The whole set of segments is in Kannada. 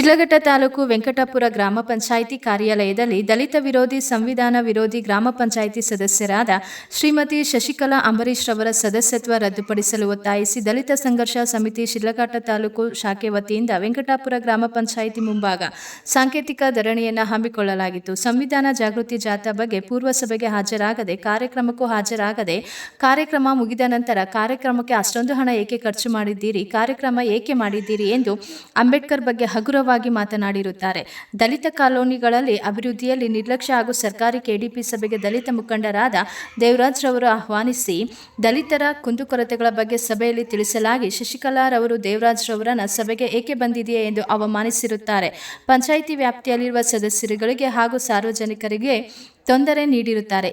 ಶಿಡ್ಲಘಟ್ಟ ತಾಲೂಕು ವೆಂಕಟಾಪುರ ಗ್ರಾಮ ಪಂಚಾಯಿತಿ ಕಾರ್ಯಾಲಯದಲ್ಲಿ ದಲಿತ ವಿರೋಧಿ ಸಂವಿಧಾನ ವಿರೋಧಿ ಗ್ರಾಮ ಪಂಚಾಯಿತಿ ಸದಸ್ಯರಾದ ಶ್ರೀಮತಿ ಶಶಿಕಲಾ ಅಂಬರೀಶ್ ರವರ ಸದಸ್ಯತ್ವ ರದ್ದುಪಡಿಸಲು ಒತ್ತಾಯಿಸಿ ದಲಿತ ಸಂಘರ್ಷ ಸಮಿತಿ ಶಿಡ್ಲಘಟ್ಟ ತಾಲೂಕು ಶಾಖೆ ವತಿಯಿಂದ ವೆಂಕಟಾಪುರ ಗ್ರಾಮ ಪಂಚಾಯಿತಿ ಮುಂಭಾಗ ಸಾಂಕೇತಿಕ ಧರಣಿಯನ್ನು ಹಮ್ಮಿಕೊಳ್ಳಲಾಗಿತ್ತು. ಸಂವಿಧಾನ ಜಾಗೃತಿ ಜಾಥಾ ಬಗ್ಗೆ ಪೂರ್ವ ಸಭೆಗೆ ಹಾಜರಾಗದೆ ಕಾರ್ಯಕ್ರಮಕ್ಕೂ ಹಾಜರಾಗದೆ ಕಾರ್ಯಕ್ರಮ ಮುಗಿದ ನಂತರ ಕಾರ್ಯಕ್ರಮಕ್ಕೆ ಅಷ್ಟೊಂದು ಹಣ ಏಕೆ ಖರ್ಚು ಮಾಡಿದ್ದೀರಿ? ಕಾರ್ಯಕ್ರಮ ಏಕೆ ಮಾಡಿದ್ದೀರಿ? ಎಂದು ಅಂಬೇಡ್ಕರ್ ಬಗ್ಗೆ ಹಗುರವಾಗಿ ಮಾತನಾಡಿರುತ್ತಾರೆ. ದಲಿತ ಕಾಲೋನಿಗಳಲ್ಲಿ ಅಭಿವೃದ್ಧಿಯಲ್ಲಿ ನಿರ್ಲಕ್ಷ್ಯ ಹಾಗೂ ಸರ್ಕಾರಿ ಕೆಡಿಪಿ ಸಭೆಗೆ ದಲಿತ ಮುಖಂಡರಾದ ದೇವರಾಜ್ ರವರು ಆಹ್ವಾನಿಸಿ, ದಲಿತರ ಕುಂದುಕೊರತೆಗಳ ಬಗ್ಗೆ ಸಭೆಯಲ್ಲಿ ತಿಳಿಸಲಾಗಿ ದೇವರಾಜ್ ರವರನ್ನು ಸಭೆಗೆ ಏಕೆ ಬಂದಿದೆಯೇ ಎಂದು ಅವಮಾನಿಸಿರುತ್ತಾರೆ. ಪಂಚಾಯಿತಿ ವ್ಯಾಪ್ತಿಯಲ್ಲಿರುವ ಸದಸ್ಯರುಗಳಿಗೆ ಹಾಗೂ ಸಾರ್ವಜನಿಕರಿಗೆ ತೊಂದರೆ ನೀಡಿರುತ್ತಾರೆ.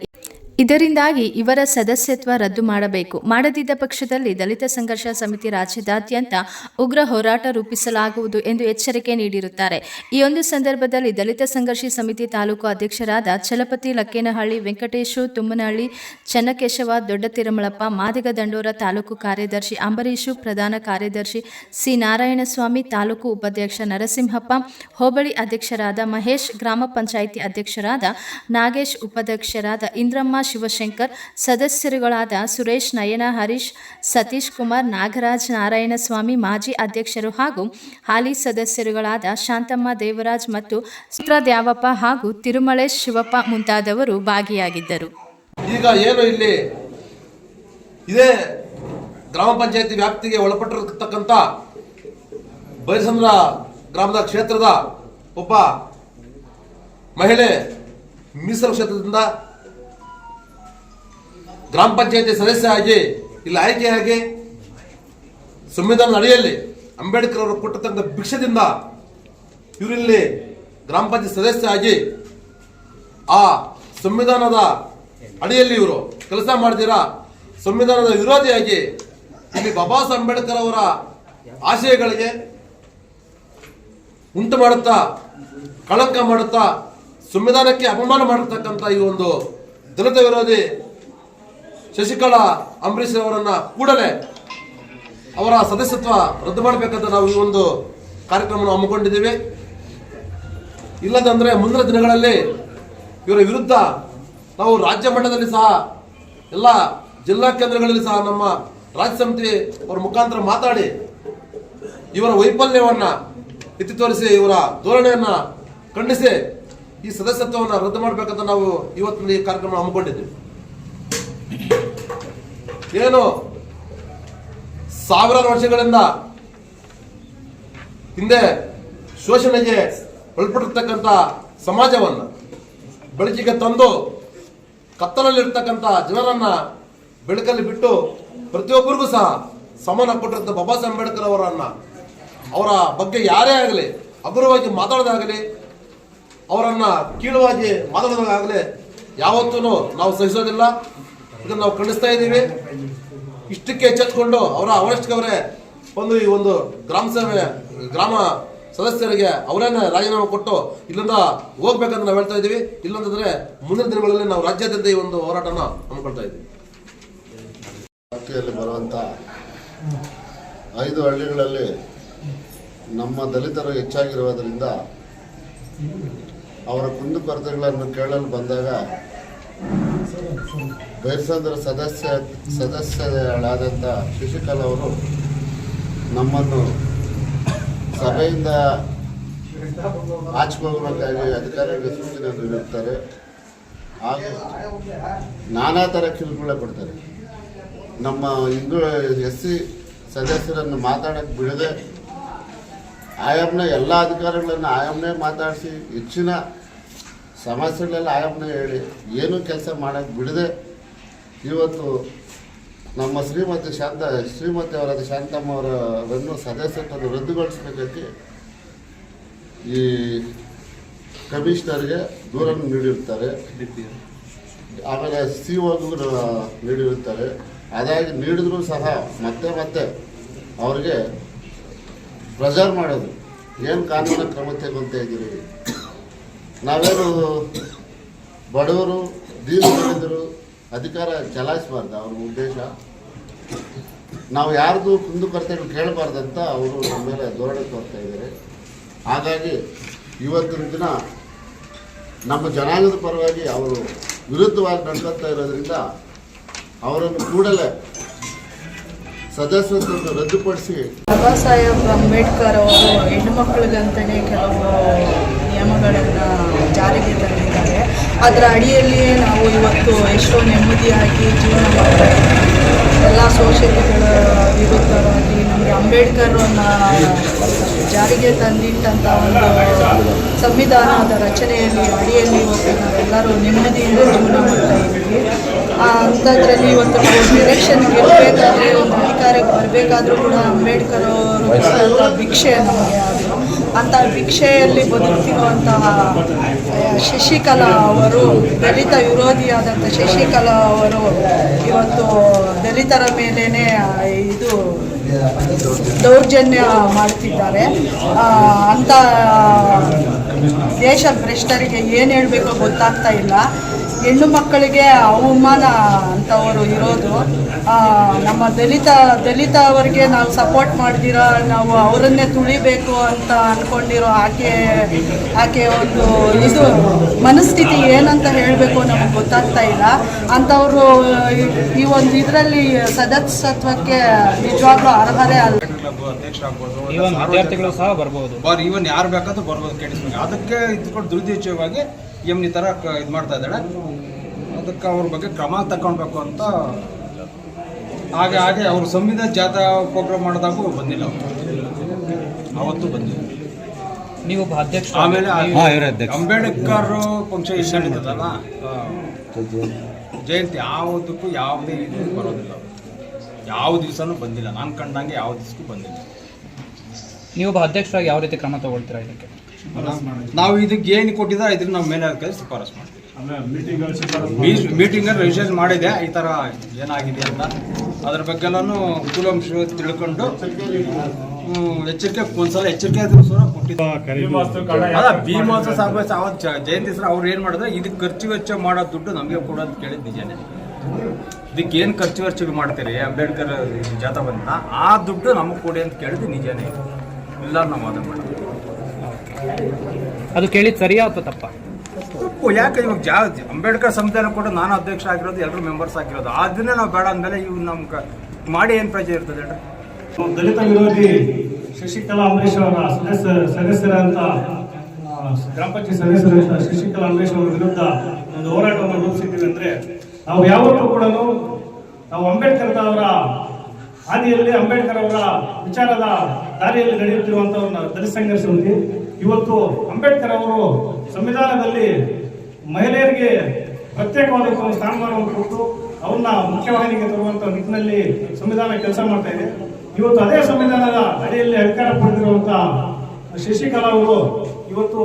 ಇದರಿಂದಾಗಿ ಇವರ ಸದಸ್ಯತ್ವ ರದ್ದು ಮಾಡಬೇಕು. ಮಾಡದಿದ್ದ ಪಕ್ಷದಲ್ಲಿ ದಲಿತ ಸಂಘರ್ಷ ಸಮಿತಿ ರಾಜ್ಯದಾದ್ಯಂತ ಉಗ್ರ ಹೋರಾಟ ರೂಪಿಸಲಾಗುವುದು ಎಂದು ಎಚ್ಚರಿಕೆ ನೀಡಿರುತ್ತಾರೆ. ಈ ಒಂದು ಸಂದರ್ಭದಲ್ಲಿ ದಲಿತ ಸಂಘರ್ಷಿ ಸಮಿತಿ ತಾಲೂಕು ಅಧ್ಯಕ್ಷರಾದ ಚಲಪತಿ ಲಕ್ಕೇನಹಳ್ಳಿ, ವೆಂಕಟೇಶು ತುಮ್ಮನಹಳ್ಳಿ, ಚನ್ನಕೇಶವ, ದೊಡ್ಡ ತಿರುಮಳಪ್ಪ, ಮಾದಿಗ ದಂಡೋರ ತಾಲೂಕು ಕಾರ್ಯದರ್ಶಿ ಅಂಬರೀಶು, ಪ್ರಧಾನ ಕಾರ್ಯದರ್ಶಿ ಸಿ ನಾರಾಯಣಸ್ವಾಮಿ, ತಾಲೂಕು ಉಪಾಧ್ಯಕ್ಷ ನರಸಿಂಹಪ್ಪ, ಹೋಬಳಿ ಅಧ್ಯಕ್ಷರಾದ ಮಹೇಶ್, ಗ್ರಾಮ ಪಂಚಾಯಿತಿ ಅಧ್ಯಕ್ಷರಾದ ನಾಗೇಶ್, ಉಪಾಧ್ಯಕ್ಷರಾದ ಇಂದ್ರಮ್ಮ ಶಿವಶಂಕರ್, ಸದಸ್ಯರುಗಳಾದ ಸುರೇಶ್ ನಯನ, ಹರೀಶ್ ಸತೀಶ್ ಕುಮಾರ್, ನಾಗರಾಜ್ ನಾರಾಯಣಸ್ವಾಮಿ ಮಾಜಿ ಅಧ್ಯಕ್ಷರು ಹಾಗೂ ಹಾಲಿ ಸದಸ್ಯರುಗಳಾದ ಶಾಂತಮ್ಮ ದೇವರಾಜ್ ಮತ್ತು ಸುತ್ರ ದ್ಯಾವಪ್ಪ ಹಾಗೂ ತಿರುಮಳೇಶ್ ಶಿವಪ್ಪ ಮುಂತಾದವರು ಭಾಗಿಯಾಗಿದ್ದರು. ಈಗ ಏನು ಇಲ್ಲಿ ಇದೇ ಗ್ರಾಮ ಪಂಚಾಯತಿ ವ್ಯಾಪ್ತಿಗೆ ಒಳಪಟ್ಟಿರತಕ್ಕಂಥ ಬೈರಸಂದ್ರ ಗ್ರಾಮದ ಕ್ಷೇತ್ರದ ಒಬ್ಬ ಮಹಿಳೆ ಮೀಸಲು ಕ್ಷೇತ್ರದಿಂದ ಗ್ರಾಮ ಪಂಚಾಯತಿ ಸದಸ್ಯ ಆಗಿ, ಇಲ್ಲಿ ಆಯ್ಕೆಯಾಗಿ ಸಂವಿಧಾನದ ಅಡಿಯಲ್ಲಿ ಅಂಬೇಡ್ಕರ್ ಅವರು ಕೊಟ್ಟತಕ್ಕಂಥ ಭಿಕ್ಷದಿಂದ ಇವರಿಲ್ಲಿ ಗ್ರಾಮ ಪಂಚಾಯತ್ ಸದಸ್ಯ ಆಗಿ, ಆ ಸಂವಿಧಾನದ ಅಡಿಯಲ್ಲಿ ಇವರು ಕೆಲಸ ಮಾಡ್ತೀರಾ? ಸಂವಿಧಾನದ ವಿರೋಧಿಯಾಗಿ ಇಲ್ಲಿ ಬಾಬಾ ಸಾಹೇಬ್ ಅಂಬೇಡ್ಕರ್ ಅವರ ಆಶಯಗಳಿಗೆ ಉಂಟು ಮಾಡುತ್ತಾ, ಕಳಂಕ ಮಾಡುತ್ತಾ, ಸಂವಿಧಾನಕ್ಕೆ ಅಪಮಾನ ಮಾಡಿರ್ತಕ್ಕಂಥ ಈ ಒಂದು ದಲಿತ ವಿರೋಧಿ ಶಶಿಕಲಾ ಅಂಬರೀಶ್ ಅವರನ್ನ ಕೂಡಲೇ ಅವರ ಸದಸ್ಯತ್ವ ರದ್ದು ಮಾಡಬೇಕಂತ ನಾವು ಈ ಒಂದು ಕಾರ್ಯಕ್ರಮವನ್ನು ಹಮ್ಮಿಕೊಂಡಿದ್ದೀವಿ. ಇಲ್ಲದಂದ್ರೆ ಮುಂದಿನ ದಿನಗಳಲ್ಲಿ ಇವರ ವಿರುದ್ಧ ನಾವು ರಾಜ್ಯ ಮಟ್ಟದಲ್ಲಿ ಸಹ ಎಲ್ಲ ಜಿಲ್ಲಾ ಕೇಂದ್ರಗಳಲ್ಲಿ ಸಹ ನಮ್ಮ ರಾಜ್ಯ ಸಮಿತಿ ಅವರ ಮುಖಾಂತರ ಮಾತಾಡಿ ಇವರ ವೈಫಲ್ಯವನ್ನ ಎತ್ತಿ ತೋರಿಸಿ ಇವರ ಧೋರಣೆಯನ್ನ ಖಂಡಿಸಿ ಈ ಸದಸ್ಯತ್ವವನ್ನು ರದ್ದು ಮಾಡಬೇಕಂತ ನಾವು ಇವತ್ತಿನ ಈ ಕಾರ್ಯಕ್ರಮ ಹಮ್ಮಿಕೊಂಡಿದ್ದೀವಿ. ಏನು? ಸಾವಿರಾರು ವರ್ಷಗಳಿಂದ ಹಿಂದೆ ಶೋಷಣೆಗೆ ಒಳಪಟ್ಟಿರ್ತಕ್ಕಂಥ ಸಮಾಜವನ್ನು ಬೆಳಕಿಗೆ ತಂದು ಕತ್ತಲಲ್ಲಿರ್ತಕ್ಕಂಥ ಜನರನ್ನ ಬೆಳಕಲ್ಲಿ ಬಿಟ್ಟು ಪ್ರತಿಯೊಬ್ಬರಿಗೂ ಸಹ ಸಮಾನ ಕೊಟ್ಟಿರ್ತ ಬಾಬಾ ಸಾಹೇಬ್ ಅಂಬೇಡ್ಕರ್ ಅವರನ್ನ, ಅವರ ಬಗ್ಗೆ ಯಾರೇ ಆಗಲಿ, ಹಗುರವಾಗಿ ಮಾತಾಡೋದಾಗಲಿ, ಅವರನ್ನ ಕೀಳುವಾಗಿ ಮಾತಾಡೋದಾಗಲಿ ಯಾವತ್ತೂ ನಾವು ಸಹಿಸೋದಿಲ್ಲ. ಇದನ್ನು ನಾವು ಖಂಡಿಸ್ತಾ ಇದ್ದೀವಿ. ಇಷ್ಟಕ್ಕೆ ಎಚ್ಚೆತ್ಕೊಂಡು ಅವರ ಅವರಷ್ಟಕ್ಕೆ ಅವರೇ ಒಂದು ಈ ಒಂದು ಗ್ರಾಮ ಸಭೆ ಗ್ರಾಮ ಸದಸ್ಯರಿಗೆ ಅವರೇನೆ ರಾಜೀನಾಮೆ ಕೊಟ್ಟು ಇಲ್ಲಿಂದ ಹೋಗ್ಬೇಕಂತ ನಾವು ಹೇಳ್ತಾ ಇದ್ದೀವಿ. ಇಲ್ಲಂತಂದ್ರೆ ಮುಂದಿನ ದಿನಗಳಲ್ಲಿ ನಾವು ರಾಜ್ಯಾದ್ಯಂತ ಈ ಒಂದು ಹೋರಾಟನ ಹಮ್ಮಿಕೊಳ್ತಾ ಇದ್ದೀವಿ. ಬರುವಂತ ಐದು ಹಳ್ಳಿಗಳಲ್ಲಿ ನಮ್ಮ ದಲಿತರು ಹೆಚ್ಚಾಗಿರುವುದರಿಂದ ಅವರ ಕುಂದುಕೊರತೆಗಳನ್ನು ಕೇಳಲು ಬಂದಾಗ ಬೈರ್ಸಂದ್ರ ಸದಸ್ಯ ಸದಸ್ಯರಾದಂಥ ಶಶಿಕಲಾ ಅವರು ನಮ್ಮನ್ನು ಸಭೆಯಿಂದ ಆಚಿಕೊಳ್ಳಬೇಕಾಗಿ ಅಧಿಕಾರಿಗಳಿಗೆ ಸೂಚನೆ ನೀಡುತ್ತಾರೆ. ಹಾಗೂ ನಾನಾ ಥರ ಕಿರುಕುಳ ಕೊಡ್ತಾರೆ. ನಮ್ಮ ಹಿಂದೂ ಎಸ್ ಸಿ ಸದಸ್ಯರನ್ನು ಮಾತಾಡಕ್ಕೆ ಬಿಡದೆ ಆಯಾಮ್ನ ಎಲ್ಲ ಅಧಿಕಾರಿಗಳನ್ನು ಆಯಾಮ್ನೇ ಮಾತಾಡಿಸಿ ಹೆಚ್ಚಿನ ಸಮಸ್ಯೆಗಳೆಲ್ಲ ಆಯಾಮನೆ ಹೇಳಿ, ಏನೂ ಕೆಲಸ ಮಾಡೋಕ್ಕೆ ಬಿಡದೆ ಇವತ್ತು ನಮ್ಮ ಶ್ರೀಮತಿ ಶಾಂತ, ಶ್ರೀಮತಿ ಅವರಾದ ಶಾಂತಮ್ಮ ಅವರನ್ನು ಸದಸ್ಯತ್ವವನ್ನು ರದ್ದುಗೊಳಿಸಬೇಕಂತ ಈ ಕಮಿಷನರ್ಗೆ ದೂರನ್ನು ನೀಡಿರ್ತಾರೆ ಆಮೇಲೆ ಸಿ ಒಗೂ ನೀಡಿರುತ್ತಾರೆ. ಅದಾಗಿ ನೀಡಿದ್ರು ಸಹ ಮತ್ತೆ ಮತ್ತೆ ಅವ್ರಿಗೆ ಪ್ರೆಸರ್ ಮಾಡೋದು. ಏನು ಕಾನೂನು ಕ್ರಮ ತೆಗೆದಂತ ಇದ್ದೀರಿ? ನಾವೇನು ಬಡವರು ದೀರ್ಘರು ಅಧಿಕಾರ ಚಲಾಯಿಸಬಾರ್ದು, ಅವ್ರ ಉದ್ದೇಶ. ನಾವು ಯಾರ್ದು ಕುಂದುಕೊರತೆಗಳು ಕೇಳಬಾರ್ದಂತ ಅವರು ನಮ್ಮ ಮೇಲೆ ಧೋರಣೆ ತೋರ್ತಾ ಇದ್ದಾರೆ. ಹಾಗಾಗಿ ಇವತ್ತಿನ ದಿನ ನಮ್ಮ ಜನಾಂಗದ ಪರವಾಗಿ ಅವರು ವಿರುದ್ಧವಾಗಿ ನಡ್ಕೊತಾ ಇರೋದ್ರಿಂದ ಅವರನ್ನು ಕೂಡಲೇ ಸದಸ್ಯತ್ವವನ್ನು ರದ್ದುಪಡಿಸಿ ಬಾಬಾ ಸಾಹೇಬ್ ಅಂಬೇಡ್ಕರ್ ಅವರು ಹೆಣ್ಣುಮಕ್ಕಳಿಗಂತಲೇ ಕೆಲವು ನಿಯಮಗಳನ್ನು ಜಾರಿಗೆ ತಂದಿದ್ದಾರೆ. ಅದರ ಅಡಿಯಲ್ಲಿಯೇ ನಾವು ಇವತ್ತು ಎಷ್ಟೋ ನೆಮ್ಮದಿಯಾಗಿ ಜೀವನ ಮಾಡ್ತಾ ಎಲ್ಲ ಸೋಷಿಯಲ್ಗಳ ವಿರುದ್ಧವಾಗಿ ನಮಗೆ ಅಂಬೇಡ್ಕರ್ ಜಾರಿಗೆ ತಂದಿಟ್ಟಂಥ ಒಂದು ಸಂವಿಧಾನದ ರಚನೆಯಲ್ಲಿ, ಅಡಿಯಲ್ಲಿ ಇವತ್ತು ನಾವೆಲ್ಲರೂ ನೆಮ್ಮದಿಯಿಂದ ಜೀವನ ಮಾಡ್ತಾ ಇದ್ದೀವಿ. ಅಂಥದ್ರಲ್ಲಿ ಇವತ್ತು ಎಲೆಕ್ಷನ್ ಗೆಲ್ಲಬೇಕಾದ್ರೆ, ಒಂದು ಅಧಿಕಾರಕ್ಕೆ ಬರಬೇಕಾದ್ರೂ ಕೂಡ ಅಂಬೇಡ್ಕರ್ ಅವರು ಭಿಕ್ಷೆ ನಮಗೆ ಅದು ಅಂಥ ಭಿಕ್ಷೆಯಲ್ಲಿ ಬದುಕ್ತಿರುವಂತಹ ಶಶಿಕಲಾ ಅವರು, ದಲಿತ ವಿರೋಧಿಯಾದಂಥ ಶಶಿಕಲಾ ಅವರು ಇವತ್ತು ದಲಿತರ ಮೇಲೇ ಇದು ದೌರ್ಜನ್ಯ ಮಾಡ್ತಿದ್ದಾರೆ ಅಂತ ಅಂಥ ದೇಶ ಭ್ರಷ್ಟರಿಗೆ ಏನು ಹೇಳಬೇಕೋ ಗೊತ್ತಾಗ್ತಾ ಇಲ್ಲ. ಹೆಣ್ಣು ಮಕ್ಕಳಿಗೆ ಅವಮಾನ ಅಂತವರು ಇರೋದು ನಮ್ಮ ದಲಿತ ದಲಿತ ಅವರಿಗೆ ನಾವು ಸಪೋರ್ಟ್ ಮಾಡ್ದಿರ ನಾವು ಅವರನ್ನೇ ತುಳಿಬೇಕು ಅಂತ ಅಂದ್ಕೊಂಡಿರೋ ಆಕೆ ಆಕೆ ಒಂದು ಇದು ಮನಸ್ಥಿತಿ ಏನಂತ ಹೇಳಬೇಕು ನಮಗೆ ಗೊತ್ತಾಗ್ತಾ ಇಲ್ಲ. ಅಂಥವರು ಈ- ಈ ಒಂದು ಇದರಲ್ಲಿ ಸದಸ್ಯತ್ವಕ್ಕೆ ನಿಜವಾಗ್ಲೂ ಅರ್ಹರೇ ಅಲ್ಲ. ವಿದ್ಯಾರ್ಥಿಗಳು ಸಹ ಬರ್ಬೋದು. ಬಾರ್ ಈವನ್ ಯಾರು ಬೇಕಾದ್ರೂ ಬರ್ಬೋದು ಕೇಳಿಸ್ಬೇಕು ಅದಕ್ಕೆ ಇದ್ಕೊಂಡು ದುರುದ್ದೇಶವಾಗಿ ಈ ಥರ ಇದು ಮಾಡ್ತಾ ಇದ್ದಾಳೆ. ಅದಕ್ಕೆ ಅವ್ರ ಬಗ್ಗೆ ಕ್ರಮ ತಗೊಳ್ಬೇಕು ಅಂತ ಹಾಗೆ ಹಾಗೆ ಅವರು ಸಂವಿಧಾನ ಜಾಥಾ ಪ್ರೋಗ್ರಾಮ್ ಮಾಡಿದಾಗೂ ಬಂದಿಲ್ಲ ಅವತ್ತು ಬಂದಿಲ್ಲ. ನೀವು ಅಧ್ಯಕ್ಷ. ಆಮೇಲೆ ಆ- ಹಾ, ಅಧ್ಯಕ್ಷ. ಅಂಬೇಡ್ಕರ್ ಫಂಕ್ಷನ್ ಇಷ್ಟ ನಡೀತದಲ್ಲ ಜಯಂತಿ. ಯಾವುದಕ್ಕೂ ಯಾವುದೇ ಇದು ಬರೋದಿಲ್ಲ. ಯಾವ ದಿವಸನೂ ಬಂದಿಲ್ಲ. ನಾನು ಕಂಡಂಗೆ ಯಾವ ದಿವಸಕ್ಕೂ ಬಂದಿಲ್ಲ. ನೀವು ಅಧ್ಯಕ್ಷರಾಗಿ ಯಾವ ರೀತಿ ಕ್ರಮ ತಗೊಳ್ತೀರಾ ಇದಕ್ಕೆ? ನಾವು ಇದಕ್ಕೆ ಏನು ಕೊಟ್ಟಿದ್ರೆ ಇದ್ರ ನಾವು ಮೇಲೆ ಕೈ ಶಿಫಾರಸ್ ಮಾಡ್ತೀವಿ. ಮೀಟಿಂಗ್ ರಿಜಿಸ್ಟರ್ ಮಾಡಿದೆ. ಈ ಥರ ಏನಾಗಿದೆ ಅಂತ. ಅದ್ರ ಬಗ್ಗೆ ಕೂಲಂಶ ತಿಳ್ಕೊಂಡು ಎಚ್ಚರಿಕೆ ಒಂದ್ಸಲ ಎಚ್ಚರಿಕೆ ಸಾಹೇಬ ಅವತ್ತು ಜಯಂತಿ ಸರ್ ಅವ್ರು ಏನು ಮಾಡಿದ್ರೆ? ಇದಕ್ಕೆ ಖರ್ಚು ವೆಚ್ಚ ಮಾಡೋ ದುಡ್ಡು ನಮಗೆ ಕೊಡೋದು ಕೇಳಿದ್ ನಿಜನೇ. ಇದಕ್ಕೆ ಏನು ಖರ್ಚು ವರ್ಚು ಮಾಡ್ತೀರಿ ಅಂಬೇಡ್ಕರ್ ಜಾತ ಬಂದ ಆ ದುಡ್ಡು ನಮಗೆ ಕೊಡಿ ಅಂತ ಕೇಳಿದ್ದು ನಿಜನೇ. ಇಲ್ಲ ನಮ್ಮ ಅದನ್ನ ಅದು ಕೇಳಿದ ಸರಿಯಾ ಅಥವಾ ತಪ್ಪ? ತಪ್ಪು. ಯಾಕೆ ಇವಾಗ ಜಾ ಅಂಬೇಡ್ಕರ್ ಸಂವಿಧಾನ ಕೂಡ ನಾನು ಅಧ್ಯಕ್ಷ ಆಗಿರೋದು ಎಲ್ಲರೂ ಮೆಂಬರ್ಸ್ ಆಗಿರೋದು. ಅದನ್ನೇ ನಾವು ಬೇಡ ಅಂದಮೇಲೆ ಇವ್ ನಮ್ ಕ- ಮಾಡಿ ಏನು ಪ್ರಜೆ ಇರ್ತದೆ ದಲಿತ ವಿರೋಧಿ ಶಶಿಕಲಾ ಅಂಬರೀಶ್ ಅವರ ಸದಸ್ಯ ಸದಸ್ಯರಂತ ಆ, ಗ್ರಾಮ ಪಂಚಾಯತ್ ಸದಸ್ಯರಂತ ಶಶಿಕಲಾ ಅಂಬರೀಶ್ ಅವರ ವಿರುದ್ಧ ಒಂದು ಹೋರಾಟವನ್ನು ರೂಪಿಸಿದ್ದೀವಿ ಅಂದ್ರೆ ನಾವು ಯಾವತ್ತೂ ಕೂಡ ನಾವು ಅಂಬೇಡ್ಕರ್ ಅವರ ಹಾದಿಯಲ್ಲಿ ಅಂಬೇಡ್ಕರ್ ಅವರ ವಿಚಾರದ ದಾರಿಯಲ್ಲಿ ನಡೆಯುತ್ತಿರುವಂತಹ ದಲಿತ ಸಂಘರ್ಷದಲ್ಲಿ ಇವತ್ತು ಅಂಬೇಡ್ಕರ್ ಅವರು ಸಂವಿಧಾನದಲ್ಲಿ ಮಹಿಳೆಯರಿಗೆ ಪ್ರತ್ಯೇಕವಾದ ಸ್ಥಾನಮಾನವನ್ನು ಕೊಟ್ಟು ಅವನ್ನ ಮುಖ್ಯವಾಹಿನಿಗೆ ತರುವಂತ ನಿಟ್ಟಿನಲ್ಲಿ ಸಂವಿಧಾನ ಕೆಲಸ ಮಾಡ್ತಾ ಇದೆ. ಇವತ್ತು ಅದೇ ಸಂವಿಧಾನದ ಅಡಿಯಲ್ಲಿ ಅಧಿಕಾರ ಪಡೆದಿರುವಂತ ಶಶಿಕಲಾ ಅವರು ಇವತ್ತು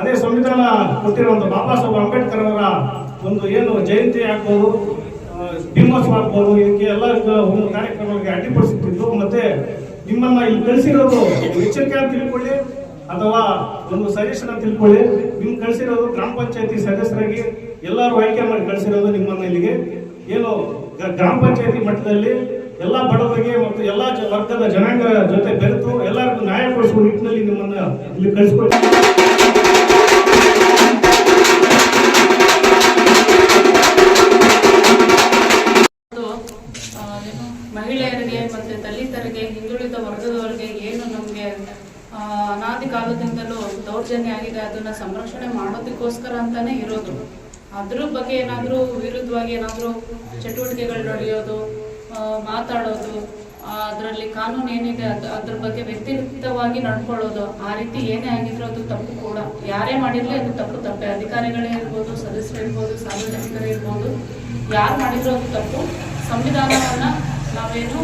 ಅದೇ ಸಂವಿಧಾನ ಕೊಟ್ಟಿರುವಂತ ಬಾಬಾ ಸಾಹೇಬ್ ಅಂಬೇಡ್ಕರ್ ಅವರ ಒಂದು ಏನು ಜಯಂತಿ ಆಗ್ಬೋದು ಭೀಮೋತ್ಸವ ಆಗ್ಬೋದು, ಇದಕ್ಕೆ ಎಲ್ಲ ಒಂದು ಕಾರ್ಯಕ್ರಮಗಳಿಗೆ ಅಡ್ಡಿಪಡಿಸುತ್ತಿದ್ದು, ಮತ್ತೆ ನಿಮ್ಮನ್ನ ಇಲ್ಲಿ ಕಳಿಸಿರೋದು ಎಚ್ಚರಿಕೆ ಅಂತ ತಿಳ್ಕೊಳ್ಳಿ. ಅಥವಾ ಒಂದು ಸಜೆಷನ್ ತಿಳ್ಕೊಳ್ಳಿ. ನಿಮ್ಗೆ ಕಳಿಸಿರೋದು ಗ್ರಾಮ ಪಂಚಾಯತಿ ಸದಸ್ಯರಾಗಿ ಎಲ್ಲರೂ ಆಯ್ಕೆ ಮಾಡಿ ಕಳಿಸಿರೋದು ನಿಮ್ಮನ್ನ ಇಲ್ಲಿಗೆ ಏನು ಗ್ರಾಮ ಪಂಚಾಯತಿ ಮಟ್ಟದಲ್ಲಿ ಎಲ್ಲ ಬಡವರಿಗೆ ಮತ್ತು ಎಲ್ಲ ವರ್ಗದ ಜನಾಂಗ ಜೊತೆ ಬೆರೆತು ಎಲ್ಲರಿಗೂ ನ್ಯಾಯ ಕೊಡಿಸುವ ನಿಟ್ಟಿನಲ್ಲಿ ನಿಮ್ಮನ್ನ ಇಲ್ಲಿ ಕಳಿಸ್ಕೊಡ್ತೀವಿ ಅನಾದಿ ಕಾಲದಿಂದಲೂ ದೌರ್ಜನ್ಯ ಆಗಿದೆ. ಅದನ್ನ ಸಂರಕ್ಷಣೆ ಮಾಡೋದಕ್ಕೋಸ್ಕರ ಅಂತಾನೆ ಇರೋದು. ಅದ್ರ ಬಗ್ಗೆ ಏನಾದರೂ ವಿರುದ್ಧವಾಗಿ ಏನಾದರೂ ಚಟುವಟಿಕೆಗಳು ನಡೆಯೋದು ಮಾತಾಡೋದು ಅದರಲ್ಲಿ ಕಾನೂನು ಏನಿದೆ, ಅದು, ಅದ್ರ ಬಗ್ಗೆ ವ್ಯತಿರಿಕ್ತವಾಗಿ ನಡ್ಕೊಳ್ಳೋದು, ಆ ರೀತಿ ಏನೇ ಆಗಿದ್ರು ಅದು ತಪ್ಪು ಕೂಡ. ಯಾರೇ ಮಾಡಿರ್ಲಿ ಅದು ತಪ್ಪು ತಪ್ಪೆ. ಅಧಿಕಾರಿಗಳೇ ಇರ್ಬೋದು, ಸದಸ್ಯರು ಇರ್ಬೋದು, ಸಾರ್ವಜನಿಕರೇ ಇರ್ಬೋದು, ಯಾರು ಮಾಡಿದ್ರು ಅದು ತಪ್ಪು. ಸಂವಿಧಾನವನ್ನ ನಾವೇನು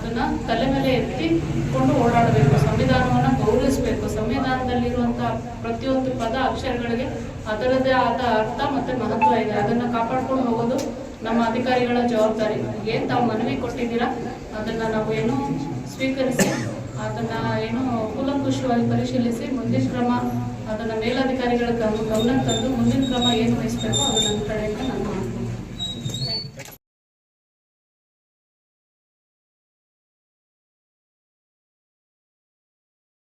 ಅದನ್ನ ತಲೆ ಮೇಲೆ ಎತ್ತಿಕೊಂಡು ಓಡಾಡಬೇಕು. ಸಂವಿಧಾನವನ್ನ ಗೌರವಿಸಬೇಕು. ಸಂವಿಧಾನದಲ್ಲಿರುವಂತ ಪ್ರತಿಯೊಂದು ಪದ ಅಕ್ಷರಗಳಿಗೆ ಅದರದೇ ಆದ ಅರ್ಥ ಮತ್ತೆ ಮಹತ್ವ ಇದೆ. ಅದನ್ನ ಕಾಪಾಡ್ಕೊಂಡು ಹೋಗೋದು ನಮ್ಮ ಅಧಿಕಾರಿಗಳ ಜವಾಬ್ದಾರಿ. ಏನ್ ತಾವು ಮನವಿ ಕೊಟ್ಟಿದ್ದೀರಾ? ಅದನ್ನ ನಾವು ಏನು ಸ್ವೀಕರಿಸಿ, ಅದನ್ನ ಏನು ಕೂಲಂಕುಷವಾಗಿ ಪರಿಶೀಲಿಸಿ ಮುಂದಿನ ಕ್ರಮ ಅದನ್ನ ಮೇಲಧಿಕಾರಿಗಳ ಗಮನ ತಂದು ಮುಂದಿನ ಕ್ರಮ ಏನು ವಹಿಸಬೇಕು ಅದನ್ನ ಕಡೆಯಿಂದ ನಾನು